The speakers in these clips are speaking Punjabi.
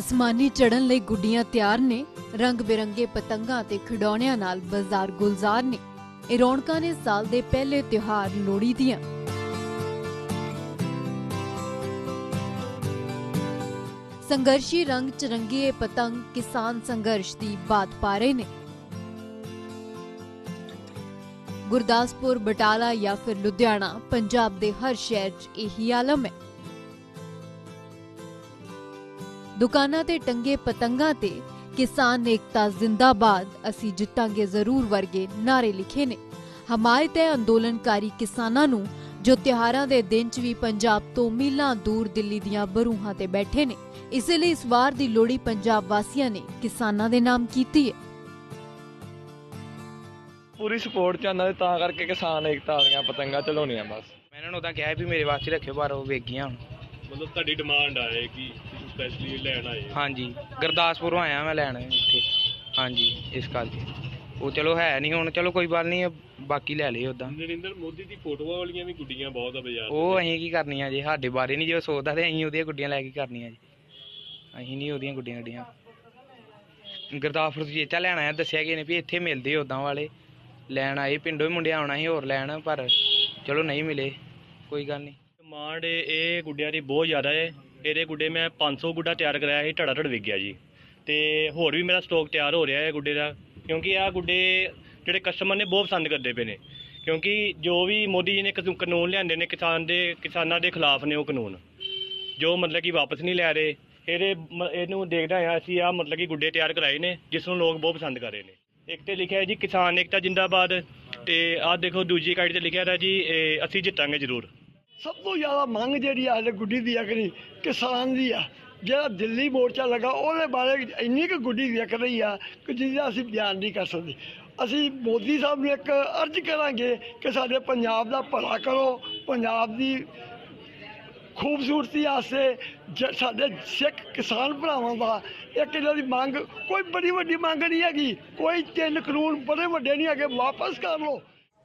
ਅਸਮਾਨੀ ਚੜਨ ਲਈ ਗੁੱਡੀਆਂ ਤਿਆਰ ਨੇ ਰੰਗ ਬਿਰੰਗੇ ਪਤੰਗਾਂ ਤੇ ਖਿਡੌਣਿਆਂ ਨਾਲ ਬਾਜ਼ਾਰ ਗੁਲਜ਼ਾਰ ਨੇ। ਇਹ ਰੌਣਕਾਂ ਨੇ ਸਾਲ ਦੇ ਪਹਿਲੇ ਤਿਉਹਾਰ ਲੋਹੜੀ ਦੀਆਂ। ਸੰਘਰਸ਼ੀ ਰੰਗ ਚਰੰਗੀ ਇਹ ਪਤੰਗ ਕਿਸਾਨ ਸੰਘਰਸ਼ ਦੀ ਬਾਤ ਪਾ ਰਹੇ ਨੇ। ਗੁਰਦਾਸਪੁਰ, ਬਟਾਲਾ ਜਾਂ ਫਿਰ ਲੁਧਿਆਣਾ, ਪੰਜਾਬ ਦੇ ਹਰ ਸ਼ਹਿਰ 'ਚ ਇਹੀ ਆਲਮ ਹੈ। ਦੁਕਾਨਾਂ ਤੇ ਟੰਗੇ ਪਤੰਗਾਂ ਤੇ ਕਿਸਾਨ ਏਕਤਾ ਜ਼ਿੰਦਾਬਾਦ ਅਸੀਂ ਜਿੱਤਾਂਗੇ ਜ਼ਰੂਰ ਵਰਗੇ ਨਾਰੇ ਲਿਖੇ ਨੇ। ਹਮਾਇਤ ਹੈ ਅੰਦੋਲਨਕਾਰੀ ਕਿਸਾਨਾਂ ਨੂੰ ਜੋ ਤਿਉਹਾਰਾਂ ਦੇ ਦਿਨ 'ਚ ਵੀ ਪੰਜਾਬ ਤੋਂ ਮੀਲਾਂ ਦੂਰ ਦਿੱਲੀ ਦੀਆਂ ਬਰੂਹਾਂ ਤੇ ਬੈਠੇ ਨੇ। ਇਸੇ ਲਈ ਇਸ ਵਾਰ ਦੀ ਲੋਹੜੀ ਪੰਜਾਬ ਵਾਸੀਆਂ ਨੇ ਕਿਸਾਨਾਂ ਦੇ ਨਾਮ ਕੀਤੀ ਹੈ। ਪੂਰੀ ਸਪੋਰਟ ਚਾਹੁੰਦਾ ਤੇ ਤਾਂ ਕਰਕੇ ਕਿਸਾਨ ਏਕਤਾ ਵਾਲੀਆਂ ਪਤੰਗਾਂ ਚਲਾਉਣੀਆਂ ਬਸ। ਮੈਂ ਇਹਨਾਂ ਨੂੰ ਉਦਾਂ ਕਿਹਾ ਵੀ ਮੇਰੇ ਵਾਸਤੇ ਰੱਖਿਓ ਪਰ ਉਹ ਹੁਣ। ਮਤਲਬ ਤੁਹਾਡੀ ਡਿਮਾਂਡ ਆਏ ਕਿ ਸਪੈਸ਼ਲੀ ਲੈਣ ਆਏ ਹੋ। ਹਾਂਜੀ ਗੁਰਦਾਸਪੁਰੋਂ ਆਇਆ ਮੈਂ ਲੈਣ ਇੱਥੇ। ਹਾਂਜੀ ਇਸ ਕਰਕੇ ਉਹ ਚਲੋ ਹੈ ਨਹੀਂ ਹੁਣ ਚਲੋ ਕੋਈ ਗੱਲ ਨਹੀਂ ਬਾਕੀ ਲੈ ਲਿਓ ਉਦਾਂ ਨਰਿੰਦਰ ਮੋਦੀ ਦੀ ਫੋਟੋਆਂ ਵਾਲੀਆਂ ਵੀ ਗੁੱਡੀਆਂ ਬਹੁਤ ਆ ਬਾਜ਼ਾਰ ਉਹ ਅਸੀਂ ਕੀ ਕਰਨੀਆਂ ਜੀ ਸਾਡੇ ਬਾਰੇ ਨਹੀਂ ਜੋ ਸੋਚਦਾ ਤੇ ਅਸੀਂ ਉਹਦੀਆਂ ਗੁੱਡੀਆਂ ਲੈ ਕੇ ਕਰਨੀਆਂ ਜੀ। ਅਸੀਂ ਨਹੀਂ ਉਹਦੀਆਂ ਗੁੱਡੀਆਂ ਗੱਡੀਆਂ ਗੁਰਦਾਸਪੁਰ ਤੋਂ ਚੇਚਾ ਲੈਣ ਆਇਆ ਦੱਸਿਆ ਕਿ ਨੇ ਵੀ ਇੱਥੇ ਮਿਲਦੇ ਉਦਾਂ ਵਾਲੇ। ਲੈਣ ਆਏ ਪਿੰਡੋਂ ਹੀ ਮੁੰਡੇ ਆਉਣਾ ਸੀ ਹੋਰ ਲੈਣ ਪਰ ਚਲੋ ਨਹੀਂ ਮਿਲੇ। ਕੋਈ ਗੱਲ ਨਹੀਂ। ਡਿਮਾਂਡ ਇਹ ਗੁੱਡਿਆਂ ਦੀ ਬਹੁਤ ਜ਼ਿਆਦਾ ਹੈ ਇਹਦੇ ਗੁੱਡੇ ਮੈਂ 500 ਗੁੱਡਾ ਤਿਆਰ ਕਰਾਇਆ ਸੀ ਢੜਾ ਢੜ ਵਿਕ ਗਿਆ ਜੀ। ਤੇ ਹੋਰ ਵੀ ਮੇਰਾ ਸਟਾਕ ਤਿਆਰ ਹੋ ਰਿਹਾ ਹੈ ਗੁੱਡੇ ਦਾ, ਕਿਉਂਕਿ ਆਹ ਗੁੱਡੇ ਜਿਹੜੇ ਕਸਟਮਰ ਨੇ ਬਹੁਤ ਪਸੰਦ ਕਰਦੇ ਪਏ ਨੇ। ਕਿਉਂਕਿ ਜੋ ਵੀ ਮੋਦੀ ਜੀ ਨੇ ਕਾਨੂੰਨ- ਲਿਆਂਦੇ ਨੇ ਕਿਸਾਨ ਦੇ, ਕਿਸਾਨਾਂ ਦੇ ਖਿਲਾਫ ਨੇ ਉਹ ਕਾਨੂੰਨ। ਜੋ ਮਤਲਬ ਕਿ ਵਾਪਸ ਨਹੀਂ ਲੈ ਰਹੇ, ਇਹਦੇ ਮ- ਇਹਨੂੰ ਦੇਖਦਾ ਆ ਅਸੀਂ ਆ ਮਤਲਬ ਕਿ ਗੁੱਡੇ ਤਿਆਰ ਕਰਾਏ ਨੇ, ਜਿਸ ਨੂੰ ਲੋਕ ਬਹੁਤ ਪਸੰਦ ਕਰ ਰਹੇ ਨੇ। ਇੱਕ ਤੇ ਲਿਖਿਆ ਹੈ ਜੀ ਕਿਸਾਨ ਏਕਤਾ ਜਿੰਦਾਬਾਦ, ਤੇ ਆਹ ਦੇਖੋ ਦੂਜੀ ਕਾਈਡ ਤੇ ਲਿਖਿਆ ਹੈ ਜੀ, ਇਹ ਅਸੀਂ ਜਿੱਤਾਂਗੇ ਜ਼ਰੂਰ। ਸਭ ਤੋਂ ਜ਼ਿਆਦਾ ਮੰਗ ਜਿਹੜੀ ਆ ਹਲੇ ਗੁੱਡੀ ਦੀ ਅਕਰੀ ਕਿਸਾਨ ਦੀ ਆ। ਜਿਹੜਾ ਦਿੱਲੀ ਮੋਰਚਾ ਲੱਗਾ, ਉਹਦੇ ਬਾਰੇ ਇੰਨੀ ਕੁ ਗੁੱਡੀ ਵਿਕ ਰਹੀ ਆ ਕਿ ਜਿਹਦਾ ਅਸੀਂ ਬਿਆਨ ਨਹੀਂ ਕਰ ਸਕਦੇ। ਅਸੀਂ ਮੋਦੀ ਸਾਹਿਬ ਨੂੰ ਇੱਕ ਅਰਜ਼ ਕਰਾਂਗੇ ਕਿ ਸਾਡੇ ਪੰਜਾਬ ਦਾ ਭਲਾ ਕਰੋ, ਪੰਜਾਬ ਦੀ ਖੂਬਸੂਰਤੀ ਆਸਤੇ ਜ- ਸਾਡੇ ਸਿੱਖ ਕਿਸਾਨ ਭਰਾਵਾਂ ਦਾ ਇੱਕ ਇਹਨਾਂ ਦੀ ਮੰਗ, ਕੋਈ ਬੜੀ ਵੱਡੀ ਮੰਗ ਨਹੀਂ ਹੈਗੀ। ਕੋਈ ਤਿੰਨ ਕਾਨੂੰਨ ਬੜੇ ਵੱਡੇ ਨਹੀਂ ਹੈਗੇ, ਵਾਪਸ ਕਰ ਲਓ।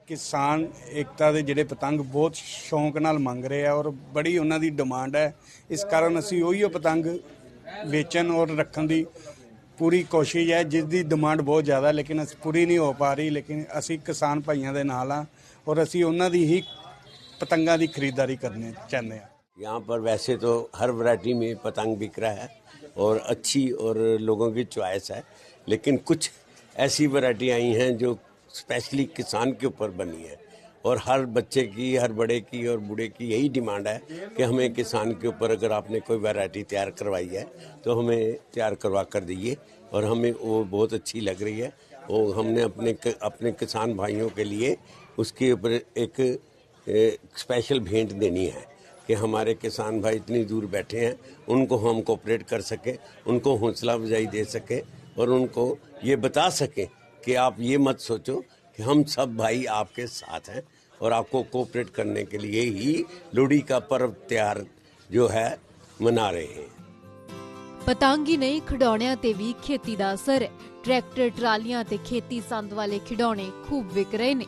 ਕਿਸਾਨ ਏਕਤਾ ਦੇ ਜਿਹੜੇ ਪਤੰਗ ਬਹੁਤ ਸ਼ੌਂਕ ਨਾਲ ਮੰਗ ਰਹੇ ਆ ਔਰ ਬੜੀ ਉਹਨਾਂ ਦੀ ਡਿਮਾਂਡ ਹੈ ਇਸ ਕਾਰਨ ਅਸੀਂ ਉਹੀਓ ਪਤੰਗ ਵੇਚਣ ਔਰ ਰੱਖਣ ਦੀ ਪੂਰੀ ਕੋਸ਼ਿਸ਼ ਹੈ ਜਿਸ ਦੀ ਡਿਮਾਂਡ ਬਹੁਤ ਜ਼ਿਆਦਾ ਲੇਕਿਨ ਅਸੀਂ ਪੂਰੀ ਨਹੀਂ ਹੋ ਪਾ ਰਹੀ ਲੇਕਿਨ ਅਸੀਂ ਕਿਸਾਨ ਭਾਈਆਂ ਦੇ ਨਾਲ ਆ ਔਰ ਅਸੀਂ ਉਹਨਾਂ ਦੀ ਹੀ ਪਤੰਗਾਂ ਦੀ ਖਰੀਦਦਾਰੀ ਕਰਨੀ ਚਾਹੁੰਦੇ ਹਾਂ यहाँ पर वैसे तो हर वैरायटी में पतंग बिक रहा है और अच्छी और लोगों की चॉइस है लेकिन कुछ ऐसी वैरायटी आई हैं जो स्पेशली किसान के ऊपर बनी है। और हर बच्चे की हर बड़े की और बूढ़े की यही डिमांड है कि हमें किसान के ऊपर अगर आपने कोई वैरायटी तैयार करवाई है तो हमें तैयार करवा कर दीजिए। और हमें वो बहुत अच्छी लग रही है। वो हमने अपने अपने किसान भाइयों के लिए उसके ऊपर एक ए, स्पेशल भेंट देनी है कि हमारे किसान भाई इतनी दूर बैठे हैं उनको हम कोऑपरेट कर सकें उनको हौसला अफजाई दे सकें और उनको ये बता सकें कि आप ये मत सोचो कि हम सब भाई आपके साथ हैं और आपको कोऑपरेट करने के लिए ही लोहड़ी का पर्व त्योहार जो है मना रहे हैं ਪਤੰਗ ਹੀ ਨਹੀਂ ਖਿਡੌਣਿਆਂ ਤੇ ਵੀ ਖੇਤੀ ਦਾ ਅਸਰ ਹੈ ਟਰੈਕਟਰ ਟਰਾਲੀਆਂ ਤੇ ਖੇਤੀ ਸੰਦ ਵਾਲੇ ਖਿਡੌਣੇ ਖੂਬ ਵਿਕ ਰਹੇ ਨੇ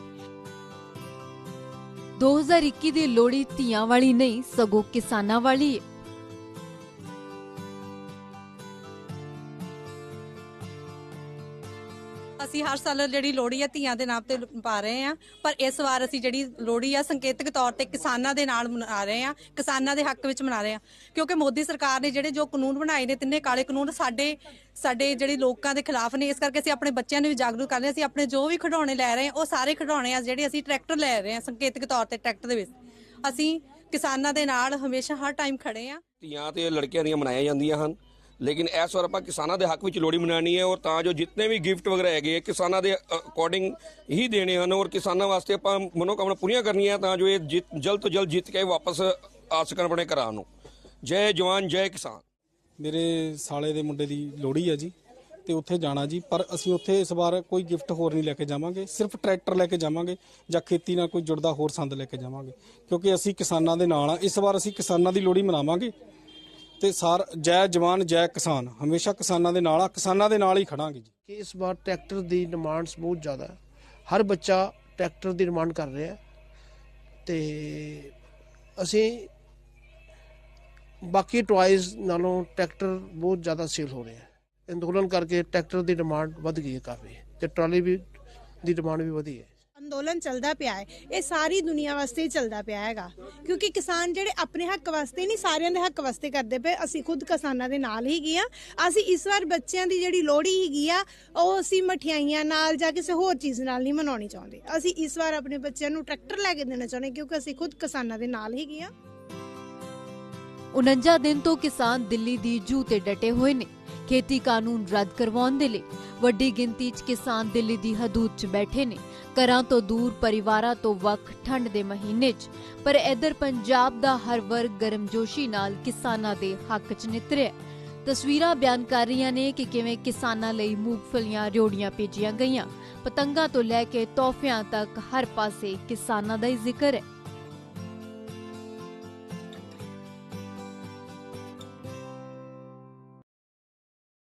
2021 ਦੀ ਲੋਹੜੀ ਧੀਆਂ ਵਾਲੀ ਨਹੀਂ ਸਗੋਂ ਕਿਸਾਨਾਂ ਵਾਲੀ ਹੈ ਅਸੀਂ ਹਰ ਸਾਲ ਜਿਹੜੀ ਲੋਹੜੀ ਆ ਧੀਆਂ ਦੇ ਨਾਮ ਤੇ ਪਾ ਰਹੇ ਆ, ਪਰ ਇਸ ਵਾਰ ਅਸੀਂ ਜਿਹੜੀ ਲੋਹੜੀ ਆ ਸੰਕੇਤਕ ਤੌਰ ਤੇ ਕਿਸਾਨਾਂ ਦੇ ਨਾਲ ਮਨਾ ਰਹੇ ਆ, ਕਿਸਾਨਾਂ ਦੇ ਹੱਕ ਵਿੱਚ ਮਨਾ ਰਹੇ ਆ। ਕਿਉਂਕਿ ਮੋਦੀ ਸਰਕਾਰ ਨੇ ਜਿਹੜੇ ਜੋ ਕਾਨੂੰਨ ਬਣਾਏ ਨੇ, ਤਿੰਨੇ ਕਾਲੇ ਕਾਨੂੰਨ ਸਾਡੇ ਸਾਡੇ ਜਿਹੜੇ ਲੋਕਾਂ ਦੇ ਖਿਲਾਫ ਨੇ, ਇਸ ਕਰਕੇ ਅਸੀਂ ਆਪਣੇ ਬੱਚਿਆਂ ਨੂੰ ਵੀ ਜਾਗਰੂਕ ਕਰ ਰਹੇ ਹਾਂ। ਅਸੀਂ ਆਪਣੇ ਜੋ ਵੀ ਖਿਡੌਣੇ ਲੈ ਰਹੇ ਉਹ ਸਾਰੇ ਖਿਡੌਣੇ ਆ ਜਿਹੜੇ ਅਸੀਂ ਟਰੈਕਟਰ ਲੈ ਰਹੇ ਆ ਸੰਕੇਤਕ ਤੌਰ ਤੇ ਟਰੈਕਟਰ ਦੇ ਵਿੱਚ। ਅਸੀਂ ਕਿਸਾਨਾਂ ਦੇ ਨਾਲ ਹਮੇਸ਼ਾ ਹਰ ਟਾਈਮ ਖੜੇ ਆ ਧੀਆਂ ਤੇ ਲੜਕੀਆਂ ਦੀਆਂ ਮਨਾਈਆਂ ਜਾਂਦੀਆਂ ਹਨ। ਲੇਕਿਨ ਇਸ ਵਾਰ ਆਪਾਂ ਕਿਸਾਨਾਂ ਦੇ ਹੱਕ ਵਿੱਚ ਲੋਹੜੀ ਮਨਾਉਣੀ ਹੈ ਔਰ ਤਾਂ ਜੋ ਜਿੰਨੇ ਵੀ ਗਿਫਟ ਵਗੈਰਾ ਹੈਗੇ ਕਿਸਾਨਾਂ ਦੇ ਅਕੋਰਡਿੰਗ ਹੀ ਦੇਣੇ ਹਨ ਔਰ ਕਿਸਾਨਾਂ ਵਾਸਤੇ ਆਪਾਂ ਮਨੋਕਾਮਨਾ ਪੂਰੀਆਂ ਕਰਨੀਆਂ ਤਾਂ ਜੋ ਇਹ ਜਿੱਤ- ਜਲਦ ਤੋਂ ਜਲਦ ਜਿੱਤ ਕੇ ਵਾਪਸ ਆ ਸਕਣ ਆਪਣੇ ਘਰਾਂ ਨੂੰ। ਜੈ ਜਵਾਨ, ਜੈ ਕਿਸਾਨ। ਮੇਰੇ ਸਾਲੇ ਦੇ ਮੁੰਡੇ ਦੀ ਲੋਹੜੀ ਹੈ ਜੀ, ਤੇ ਉੱਥੇ ਜਾਣਾ ਜੀ, ਪਰ ਅਸੀਂ ਉੱਥੇ ਇਸ ਵਾਰ ਕੋਈ ਗਿਫਟ ਹੋਰ ਨਹੀਂ ਲੈ ਕੇ ਜਾਵਾਂਗੇ, ਸਿਰਫ ਟਰੈਕਟਰ ਲੈ ਕੇ ਜਾਵਾਂਗੇ ਜਾਂ ਖੇਤੀ ਨਾਲ ਕੋਈ ਜੁੜਦਾ ਹੋਰ ਸੰਦ ਲੈ ਕੇ ਜਾਵਾਂਗੇ, ਕਿਉਂਕਿ ਅਸੀਂ ਕਿਸਾਨਾਂ ਦੇ ਨਾਲ ਆ, ਇਸ ਵਾਰ ਅਸੀਂ ਕਿਸਾਨਾਂ ਦੀ ਲੋਹੜੀ ਮਨਾਵਾਂਗੇ ਤੇ ਸਾਰ ਜੈ ਜਵਾਨ, ਜੈ ਕਿਸਾਨ। ਹਮੇਸ਼ਾ ਕਿਸਾਨਾਂ ਦੇ ਨਾਲ ਆ, ਕਿਸਾਨਾਂ ਦੇ ਨਾਲ ਹੀ ਖੜਾਂਗੇ ਜੀ। ਕਿ ਇਸ ਵਾਰ ਟਰੈਕਟਰ ਦੀ ਡਿਮਾਂਡਸ ਬਹੁਤ ਜ਼ਿਆਦਾ ਹੈ। ਹਰ ਬੱਚਾ ਟਰੈਕਟਰ ਦੀ ਡਿਮਾਂਡ ਕਰ ਰਿਹਾ ਹੈ। ਤੇ ਅਸੀਂ ਬਾਕੀ ਟੁਆਇਜ਼ ਨਾਲੋਂ ਟਰੈਕਟਰ ਬਹੁਤ ਜ਼ਿਆਦਾ ਸੇਲ ਹੋ ਰਿਹਾ ਹੈ। ਅੰਦੋਲਨ ਕਰਕੇ ਟਰੈਕਟਰ ਦੀ ਡਿਮਾਂਡ ਵੱਧ ਗਈ ਹੈ ਕਾਫੀ। ਤੇ ਟਰਾਲੀ ਵੀ, ਦੀ ਡਿਮਾਂਡ ਵੀ ਵਧੀ ਹੈ। ਅੰਦੋਲਨ ਚੱਲਦਾ ਪਿਆ ਹੈ, ਇਹ ਸਾਰੀ ਦੁਨੀਆ ਵਾਸਤੇ ਹੀ ਚੱਲਦਾ ਪਿਆ ਹੈਗਾ। ਕਿਉਂਕਿ ਕਿਸਾਨ ਜਿਹੜੇ ਆਪਣੇ ਹੱਕ ਵਾਸਤੇ ਨਹੀਂ, ਸਾਰਿਆਂ ਦੇ ਹੱਕ ਵਾਸਤੇ ਕਰਦੇ ਪਏ। ਅਸੀਂ ਖੁਦ ਕਿਸਾਨਾਂ ਦੇ ਨਾਲ ਹੀ। ਗਿਆ ਅਸੀਂ ਇਸ ਵਾਰ ਬੱਚਿਆਂ ਦੀ ਜਿਹੜੀ ਲੋਹੜੀ ਹੈਗੀ ਆ, ਉਹ ਅਸੀਂ ਮਠਿਆਈਆਂ ਨਾਲ ਜਾਂ ਕਿਸੇ ਹੋਰ ਚੀਜ਼ ਨਾਲ ਨਹੀਂ ਮਨਾਉਣੀ ਚਾਹੁੰਦੇ। ਅਸੀਂ ਇਸ ਵਾਰ ਆਪਣੇ ਬੱਚਿਆਂ ਨੂੰ ਟਰੈਕਟਰ ਲੈ ਕੇ ਦੇਣਾ ਚਾਹੁੰਦੇ, ਕਿਉਂਕਿ ਅਸੀਂ ਖੁਦ ਕਿਸਾਨਾਂ ਦੇ ਨਾਲ ਹੀ। ਗਿਆ 49 ਦਿਨ ਤੋਂ ਕਿਸਾਨ ਦਿੱਲੀ ਦੀ ਜੂ ਤੇ ਡਟੇ ਹੋਏ ਨੇ। ਖੇਤੀ ਕਾਨੂੰਨ ਰੱਦ ਕਰਵਾਉਣ ਦੇ ਲਈ ਵੱਡੀ ਗਿਣਤੀ 'ਚ ਕਿਸਾਨ ਦਿੱਲੀ ਦੀ ਹਦੂਦ 'ਚ ਬੈਠੇ ਨੇ। ਘਰਾਂ ਤੋਂ ਦੂਰ, ਪਰਿਵਾਰਾਂ ਤੋਂ ਵੱਖ, ਠੰਡ ਦੇ ਮਹੀਨੇ 'ਚ। ਪਰ ਇਧਰ ਪੰਜਾਬ ਦਾ ਹਰ ਵਰਗ ਗਰਮਜੋਸ਼ੀ ਨਾਲ ਕਿਸਾਨਾਂ ਦੇ ਹੱਕ 'ਚ ਨਿਤਰਿਆ ਤਸਵੀਰਾਂ ਬਿਆਨ ਕਰ ਰਹੀਆਂ ਨੇ ਕਿ ਕਿਵੇਂ ਕਿਸਾਨਾਂ ਲਈ ਮੂੰਗਫਲੀਆਂ ਰਿਓੜੀਆਂ ਭੇਜੀਆਂ ਗਈਆਂ। ਪਤੰਗਾਂ ਤੋਂ ਲੈ ਕੇ ਤੋਹਫਿਆਂ ਤੱਕ ਹਰ ਪਾਸੇ ਕਿਸਾਨਾਂ ਦਾ ਹੀ ਜ਼ਿਕਰ ਹੈ।